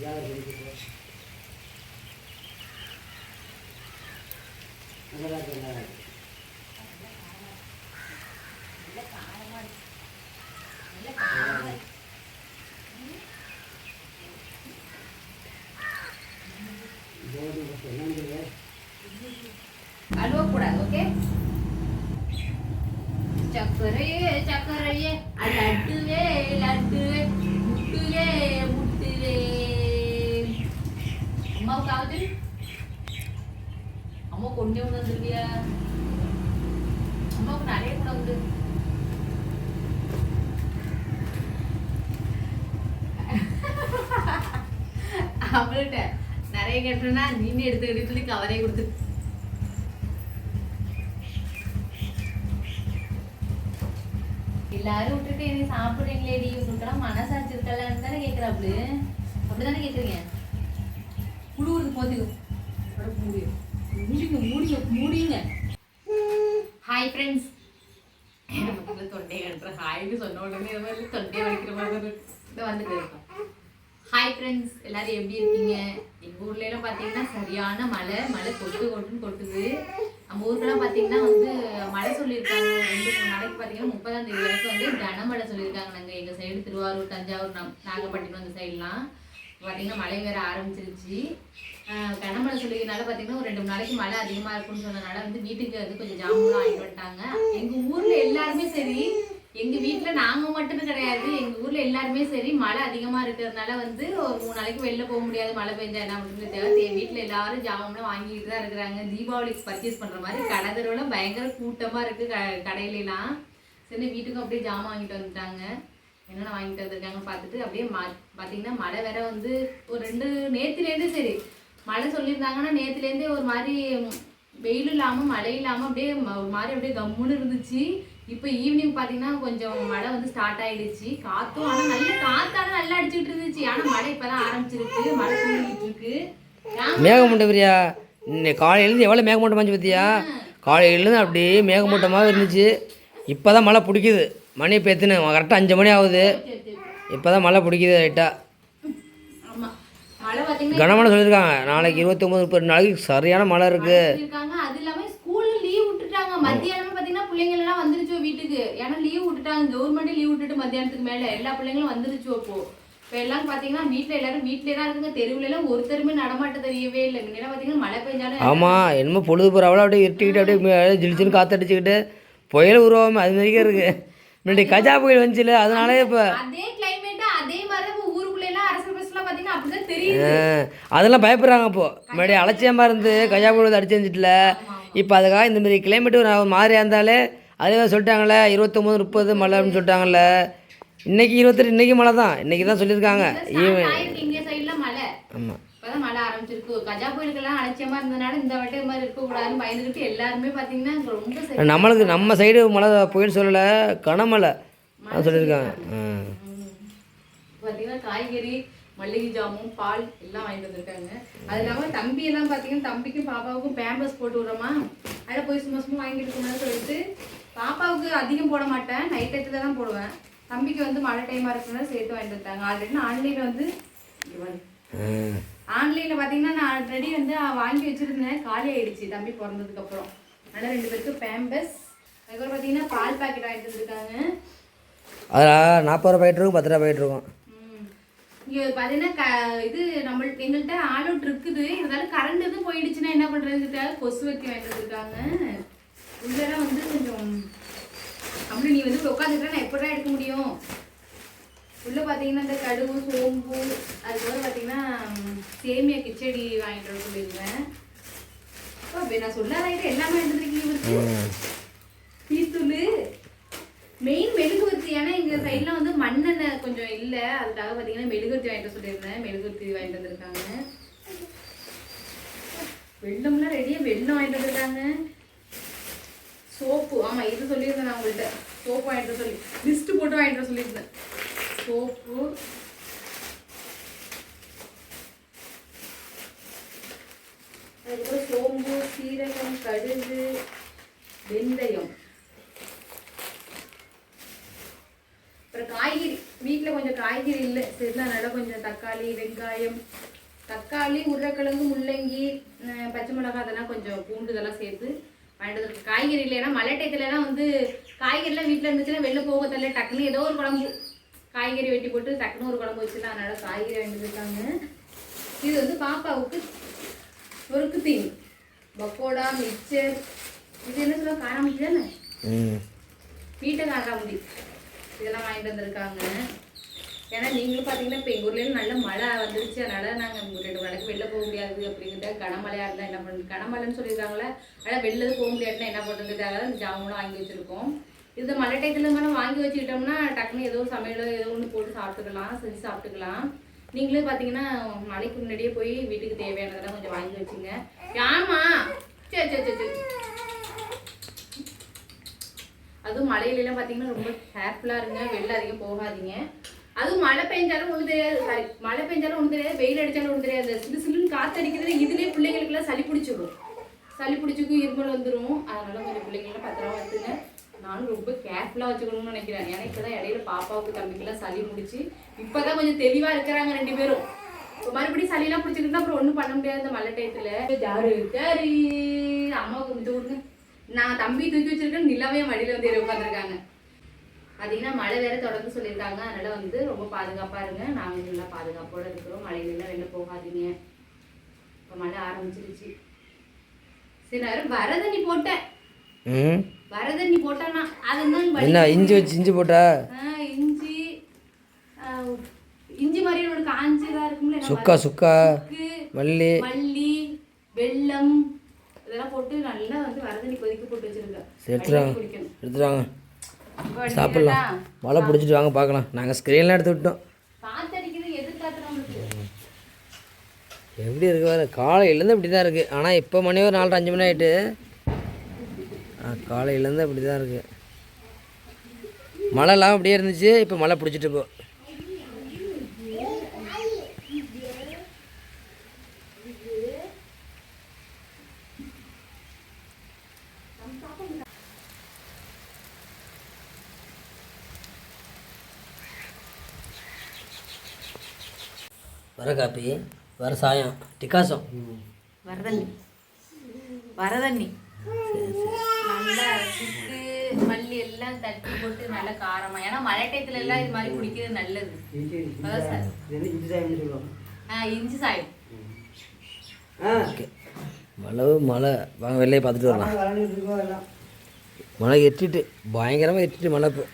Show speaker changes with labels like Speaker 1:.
Speaker 1: யார் சொல்லிக்கிட்டு நல்லா இருக்கு
Speaker 2: அம்மாவுக்காவது அம்மா கொண்டே ஒன்று வந்துருவியா அம்மாவுக்கு நிறைய கூட உண்டு அவள்கிட்ட நிறைய கேட்டனா நீனே எடுத்துக்கிட்டு சொல்லி கவரே கொடுத்து எல்லாரும் விட்டுட்டு என்ன சாப்பிடுறீங்களேடி உங்களுக்கெல்லாம் மனசாட்சி இருக்கலாம்னு தானே கேட்குறாப்புல அப்படிதானே கேட்குறீங்க குழுவுறது போதும் முடிங்க முடிங்க மூடிங்க. ஹாய் ஃப்ரெண்ட்ஸ் நமக்கு தொண்டை கட்டுற ஹாய்னு சொன்ன உடனே இது மாதிரி தொண்டையை வலிக்கிற மாதிரி இதை வந்துட்டு இருக்கோம். ஹாய் ஃப்ரெண்ட்ஸ் எல்லாரும் எப்படி இருக்கீங்க? எங்கள் ஊர்ல எல்லாம் பார்த்தீங்கன்னா சரியான மழை. மழை கொட்டு கொட்டுன்னு கொட்டுது. நம்ம ஊருக்கெல்லாம் பார்த்தீங்கன்னா வந்து மழை சொல்லியிருக்காங்க. ரெண்டு மூணு நாளைக்கு பார்த்தீங்கன்னா முப்பதாம் தேதி வரைக்கும் வந்து கனமழை சொல்லியிருக்காங்க. நாங்கள் எங்கள் சைடு திருவாரூர் தஞ்சாவூர் நாகப்பட்டினம் அந்த சைட்லாம் பார்த்தீங்கன்னா மழை வேற ஆரம்பிச்சிருச்சு. கனமழை சொல்லிக்கிறனால பார்த்தீங்கன்னா ஒரு ரெண்டு நாளைக்கு மழை அதிகமாக இருக்கும்னு சொன்னனால வந்து வீட்டுக்கு வந்து கொஞ்சம் ஜாமுலாம் வாங்கிட்டு வந்துட்டாங்க. எங்கள் ஊரில் எல்லாருமே சரி. எங்கள் வீட்டில் நாங்கள் மட்டும் கிடையாது. எங்கள் ஊரில் எல்லாருமே சரி. மழை அதிகமாக இருக்கிறதுனால வந்து ஒரு மூணு நாளைக்கு வெளில போக முடியாது. மழை பெஞ்சா என்ன பண்றது தேவை என் எல்லாரும் ஜாமம்லாம் வாங்கிட்டு தான் இருக்கிறாங்க. தீபாவளிக்கு பர்ச்சேஸ் பண்ணுற மாதிரி கடை தெருவெல்லாம் பயங்கர கூட்டமாக இருக்குது க- கடையிலலாம். சரி வீட்டுக்கும் அப்படியே ஜாமான் வாங்கிட்டு வந்துட்டாங்க. என்னென்ன வாங்கிட்டு வந்திருக்காங்க பார்த்துட்டு அப்படியே மா பார்த்தீங்கன்னா மழை வேற வந்து ஒரு ரெண்டு நேத்துலேருந்து சரி மழை சொல்லியிருந்தாங்கன்னா நேத்துலேருந்தே ஒரு மாதிரி வெயில் இல்லாமல் மழை இல்லாமல் அப்படியே ஒரு மாதிரி அப்படியே கம்முன்னு இருந்துச்சு. இப்போ ஈவினிங் பார்த்தீங்கன்னா கொஞ்சம் மழை வந்து ஸ்டார்ட் ஆயிடுச்சு. காற்றும் ஆனால் நல்ல காத்தான நல்லா அடிச்சுட்டு இருந்துச்சு. ஆனால் மழை இப்போதான் ஆரம்பிச்சிருக்கு. மழை தூங்கிட்டு இருக்கு.
Speaker 3: மேகமூட்டம் பிரியா இன்னைக்கு காலையிலேருந்து எவ்வளோ மேகமூட்டம் மாஞ்சு பார்த்தியா காலையிலேருந்து அப்படியே மேகமூட்டமாக இருந்துச்சு. இப்போ தான் மழை பிடிக்குது. மணி இப்போ எத்தனை? கரெக்டாக அஞ்சு மணி ஆகுது. இப்போ தான் மழை பிடிக்குது ரைட்டாக கனமழை சொல்லியிருக்காங்க. நாளைக்கு இருபத்தொம்பது முப்பது நாளைக்கு சரியான மழை
Speaker 2: இருக்காங்க அது இல்லாம ஸ்கூல்ல லீவ் விட்டுட்டாங்க. மத்தியானமே பாத்தீங்கன்னா பிள்ளைங்க எல்லாம் வந்துருச்சு வீட்டுக்கு. ஏன்னா லீவ் விட்டுட்டாங்க. கவர்மெண்ட் லீவ் விட்டுட்டு மத்தியானத்துக்கு மேல எல்லா பிள்ளைங்களும் வந்துருச்சு அப்போ. இப்போ எல்லாம் பாத்தீங்கன்னா வீட்ல எல்லாரும் வீட்லயே தான் இருக்குங்க. தெருவுல எல்லாம் ஒருத்தருமே நடமாட்டம் தெரியவே இல்லை. முன்னாடி பாத்தீங்கன்னா மழை பெஞ்சாலும்
Speaker 3: ஆமாம் என்னமோ பொழுது போகிறாவில் அப்படியே இருட்டிக்கிட்டு அப்படியே ஜிலிச்சின்னு காத்தடிச்சுக்கிட்டு புயல் உருவாமே அது மாதிரிக்கே இருக்குது முன்னாடி கஜா புயல் வந்துச்சுல அதனாலே இப்போ
Speaker 2: அதே கிளைமேட் அதே மாதிரி தான் இப்ப ஊருக்குள்ள எல்லாம் அரசு பஸ்லாம் பாத்தீங்கன்னா அப்படிதான் தெரியுது.
Speaker 3: அதெல்லாம் பயப்படுறாங்க இப்போ. முன்னாடி அலட்சியமாக இருந்து கஜா புயல் வந்து அடிச்சு வந்துச்சுல இப்போ அதுக்காக இந்த மாதிரி கிளைமேட்டு ஒரு மாதிரியாக இருந்தாலே அதே சொல்லிட்டாங்களே இருபத்தொம்போது முப்பது மழை அப்படின்னு சொல்லிட்டாங்கல்ல இன்னைக்கு இருபத்தெட்டு இன்னைக்கு மழை தான் இன்னைக்கு தான் சொல்லியிருக்காங்க ஈவன் ஆமாம்
Speaker 2: இப்பதான் மழை ஆரம்பிச்சிருக்கு. கஜா புயலுக்கெல்லாம் அலட்சியமா இருந்தனால இந்த வாட்டி மாதிரி இருக்கக்கூடாதுன்னு பயந்துகிட்டு எல்லாருமே பாத்தீங்கன்னா ரொம்ப
Speaker 3: நம்மளுக்கு நம்ம சைடு மழை புயல் சொல்லலை கனமழை சொல்லியிருக்காங்க.
Speaker 2: பார்த்தீங்கன்னா காய்கறி மல்லிகை ஜாமுன் பால் எல்லாம் வாங்கிட்டு வந்திருக்காங்க. அது இல்லாமல் தம்பி எல்லாம் பார்த்தீங்கன்னா தம்பிக்கும் பாப்பாவுக்கும் பேம்பஸ் போட்டு விடுறோமா? அதில் போய் சும்மா சும்மா வாங்கிட்டு இருக்கணும்னு சொல்லிட்டு பாப்பாவுக்கு அதிகம் போட மாட்டேன். நைட் டயத்தில் தான் போடுவேன். தம்பிக்கு வந்து மழை டைமாக இருக்குன்னு சேர்த்து வாங்கிட்டு வந்தாங்க ஆல்ரெடி ஆன்லைனில் வந்து. ஆன்லைனில் பார்த்தீங்கன்னா நான் ஆல்ரெடி வந்து வாங்கி வச்சுருந்தேன். காலி ஆயிடுச்சு. தம்பி பிறந்ததுக்கப்புறம் அதனால் ரெண்டு பேருக்கு பேம்பஸ் அதுக்கப்புறம் பார்த்தீங்கன்னா பால் பாக்கெட் வாங்கிட்டு வந்திருக்காங்க.
Speaker 3: அதில் நாற்பது ரூபா இருக்கும் பத்து ரூபா இருக்கும்.
Speaker 2: இங்க பாத்தீங்கன்னா க- இது நம்மள்ட்ட எங்கள்கிட்ட ஆல் அவுட் இருக்குது. இருந்தாலும் கரண்ட் எதுவும் போயிடுச்சுன்னா என்ன பண்றதுக்கிட்ட கொசு வெத்தி வாங்கிட்டு வந்திருக்காங்க. உள்ளெல்லாம் வந்து கொஞ்சம் அப்படி நீ வந்து உட்காந்துக்கிட்டா நான் எப்படா எடுக்க முடியும்? உள்ள பாத்தீங்கன்னா இந்த கடுகு சோம்பு அதுக்கப்புறம் பாத்தீங்கன்னா ம், சேமியா கிச்சடி வாங்கிட்டு வர சொல்லியிருந்தேன். அப்ப நான் சொல்லாத எல்லாமே எடுத்துருக்கீங்க டீத்தூள் மெயின் மெழுகுவர்த்தி ஏன்னா எங்க சைட்ல வந்து மண்ணெண்ணெய் கொஞ்சம் இல்ல. அதுக்காக பாத்தீங்கன்னா மெழுகுவர்த்தி வாங்கிட்டு சொல்லியிருந்தேன். மெழுகுவர்த்தி வாங்கிட்டு வந்திருக்காங்க. வெள்ளம்லாம் ரெடியா வெள்ளம் வாங்கிட்டு வந்திருக்காங்க. சோப்பு. ஆமா இது சொல்லியிருந்தேன் நான் உங்கள்கிட்ட சோப்பு வாங்கிட்டு சொல்லி லிஸ்ட் போட்டு வாங்கிட்டு சொல்லியிருந்தேன். சோப்பு. அதுக்கப்புறம் சோம்பு சீரகம் கடுகு வெந்தயம். அப்புறம் காய்கறி. வீட்டில் கொஞ்சம் காய்கறி இல்லை. சரி அதனால் கொஞ்சம் தக்காளி வெங்காயம் தக்காளி உருளைக்கிழங்கு முள்ளங்கி பச்சை மிளகாய் அதெல்லாம் கொஞ்சம் பூண்டு இதெல்லாம் சேர்த்து வாங்கிட்டு காய்கறி இல்லைன்னா மழை டயத்துலலாம் வந்து காய்கறிலாம் வீட்டில் இருந்துச்சுன்னா வெளில போக தெரியல. டக்குன்னு ஏதோ ஒரு குழம்பு. காய்கறி வெட்டி போட்டு டக்குன்னு ஒரு குழம்பு வச்சுலாம் அதனால காய்கறி வாங்கிட்டு இது வந்து பாப்பாவுக்கு முறுக்கு தீனி பக்கோடா மிக்சர். இது என்ன சொல்ல காராமட்டி தானே? வீட்டை காராமட்டி இதெல்லாம் வாங்கிட்டு வந்திருக்காங்க. ஏன்னா நீங்களும் பார்த்தீங்கன்னா இப்போ எங்கள் ஊர்லேயும் நல்ல மழை வந்துருச்சு. அதனால நாங்கள் ரெண்டு நாளைக்கு வெளில போக முடியாது அப்படிங்கிட்ட கனமழையாக இருந்தால் என்ன பண்ணுறது கனமழைன்னு சொல்லியிருக்காங்களே. ஆனால் வெளில போக முடியாதுன்னா என்ன பண்ணுறதுக்காக தான் ஜாமுனும் வாங்கி வச்சுருக்கோம். இந்த மழை டயத்தில் மாதிரி வாங்கி வச்சுக்கிட்டோம்னா டக்குன்னு ஏதோ சமையலோ ஏதோ ஒன்று போட்டு சாப்பிட்டுக்கலாம் செஞ்சு சாப்பிட்டுக்கலாம். நீங்களே பார்த்தீங்கன்னா மழைக்கு முன்னாடியே போய் வீட்டுக்கு தேவையானதெல்லாம் கொஞ்சம் வாங்கி வச்சுங்க. ஆமா சரி சரி சரி சரி அதுவும் மழையிலலாம் பார்த்தீங்கன்னா ரொம்ப கேர்ஃபுல்லாக இருங்க வெளில அதிகம் போகாதீங்க. அதுவும் மழை பெஞ்சாலும் ஒன்றும் தெரியாது சாரி மழை பெஞ்சாலும் ஒன்றும் தெரியாது வெயில் அடித்தாலும் ஒன்றும் தெரியாது. சிலு சிலுன்னு காற்று அடிக்கிறது இதுலேயே பிள்ளைங்களுக்குலாம் சளி பிடிச்சிடும் சளி பிடிச்சிக்கும் இருமல் வந்துடும் அதனால கொஞ்சம் பிள்ளைங்களாம் பத்திரமா வச்சுங்க நானும் ரொம்ப கேர்ஃபுல்லாக வச்சுக்கணும்னு நினைக்கிறேன். ஏன்னா இப்போ தான் இடையில பாப்பாவுக்கு தம்பிக்கெல்லாம் சளி முடிச்சு இப்போ தான் கொஞ்சம் தெளிவாக இருக்கிறாங்க ரெண்டு பேரும். இப்போ மறுபடியும் சளியெல்லாம் பிடிச்சிருந்தா அப்புறம் ஒன்றும் பண்ண முடியாது இந்த மழை டயத்தில் ஜாரு ஜாரு அம்மாவுக்கு முத்து விடுங்க. நான் தம்பி தூக்கி வச்சிருக்கேன் நிலவே மடியில் வந்து உட்காந்துருக்காங்க பார்த்தீங்கன்னா மழை வேற தொடர்ந்து சொல்லியிருக்காங்க. அதனால வந்து ரொம்ப பாதுகாப்பாக இருங்க. நாங்கள் நல்லா பாதுகாப்போட இருக்கிறோம். மழையில வெளில போகாதீங்க. இப்போ மழை ஆரம்பிச்சிருச்சு. சரி நான் வரதண்ணி போட்டேன்.
Speaker 3: ம்?
Speaker 2: வரதண்ணி போட்டேன்னா அது தான்
Speaker 3: என்ன இஞ்சி வச்சு இஞ்சி போட்டா?
Speaker 2: இஞ்சி இஞ்சி மாதிரி ஒரு காஞ்சிதான் இருக்கும்ல
Speaker 3: சுக்கா சுக்கா மல்லி.
Speaker 2: மல்லி வெல்லம் இதெல்லாம் போட்டு நல்லா வந்து வரதண்ணி கொதிக்க போட்டு வச்சிருக்கேன் இப்ப அடிக்கிறதா?
Speaker 3: சாப்பிட்லாம். மழை பிடிச்சிட்டு வாங்க பார்க்கலாம். நாங்கள் ஸ்க்ரீன்லாம் எடுத்து விட்டோம் எப்படி இருக்கு வேறு காலையிலேருந்து இப்படி தான் இருக்குது ஆனால் இப்போ மணி ஒரு நாலரை அஞ்சு மணி ஆகிட்டு காலையிலேருந்து அப்படி தான் இருக்குது மழைலாம் அப்படியே இருந்துச்சு இப்போ மழை பிடிச்சிட்டு போ. வர காப்பி வர சாயம் டிக்காசம்.
Speaker 2: வரதண்ணி வரதண்ணி எல்லாம் தட்டி போட்டு நல்லா காரமா. ஏன்னா மழை டயத்துல எல்லாம் இது மாதிரி குடிக்கிறது நல்லது.
Speaker 1: இஞ்சி
Speaker 2: அதான் சார்.
Speaker 1: இது வந்து இஞ்சி சாயம்னு சொல்லுவாங்க?
Speaker 2: ஆ, இஞ்சி சாயம்.
Speaker 1: ஆ.
Speaker 3: ஓகே. மழை மழை. வாங்க வெளியே பார்த்துட்டு வரலாம். மழை எட்டிட்டு பயங்கரமாக எட்டிட்டு மழை இப்போ.